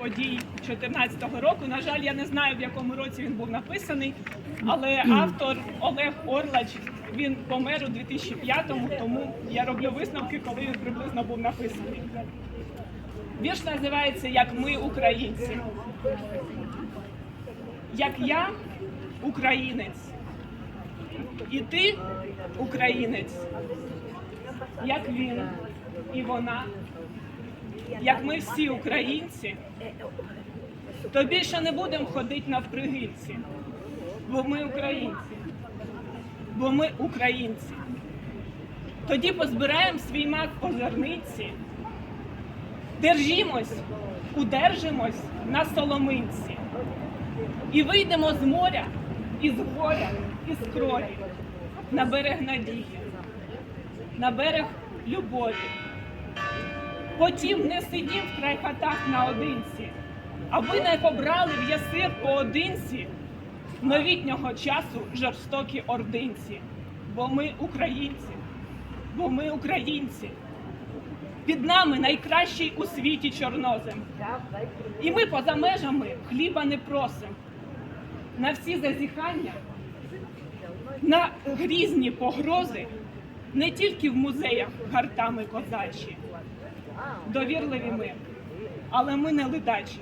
подій 2014 року. На жаль, я не знаю, в якому році він був написаний, але автор Олег Орлач він помер у 2005-му, тому я роблю висновки, коли він приблизно був написаний. Вірш називається Як ми українці. Як я українець, і ти українець, як він і вона, як ми всі українці, то більше не будемо ходити навпригильці, бо ми українці, бо ми українці. Тоді позбираємо свій мак по зерниці, держімось, удержимось на соломинці і вийдемо з моря, із горя, із крові на берег надії, на берег любові. Потім не сидім в край хатах наодинці, аби не побрали в ясир поодинці новітнього часу жорстокі ординці. Бо ми українці, бо ми українці. Під нами найкращий у світі чорнозем. І ми поза межами хліба не просим. На всі зазіхання, на грізні погрози, не тільки в музеях гартами козачі. Довірливі ми, але ми не ледачі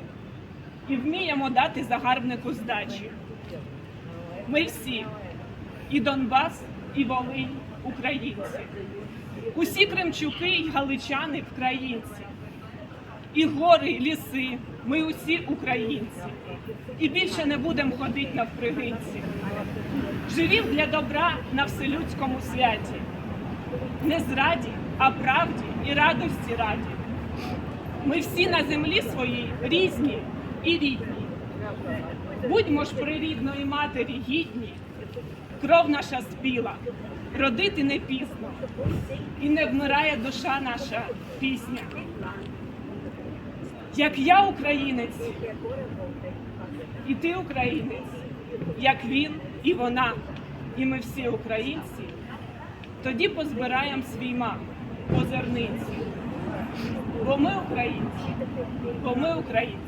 і вміємо дати загарбнику здачі. Ми всі, і Донбас, і Волинь, українці. Усі кримчуки й галичани вкраїнці. І гори, і ліси, ми усі українці. І більше не будемо ходити навпригинці. Живім для добра на вселюдському святі. Не зраді, а правді і радості раді. Ми всі на землі своїй різні і рідні. Будьмо ж при рідної матері гідні, кров наша спіла, родити не пізно, і не вмирає душа наша пісня. Як я українець, і ти українець, як він і вона, і ми всі українці, тоді позбираємо свій мак по зерниці. Бо ми українці, бо ми українці.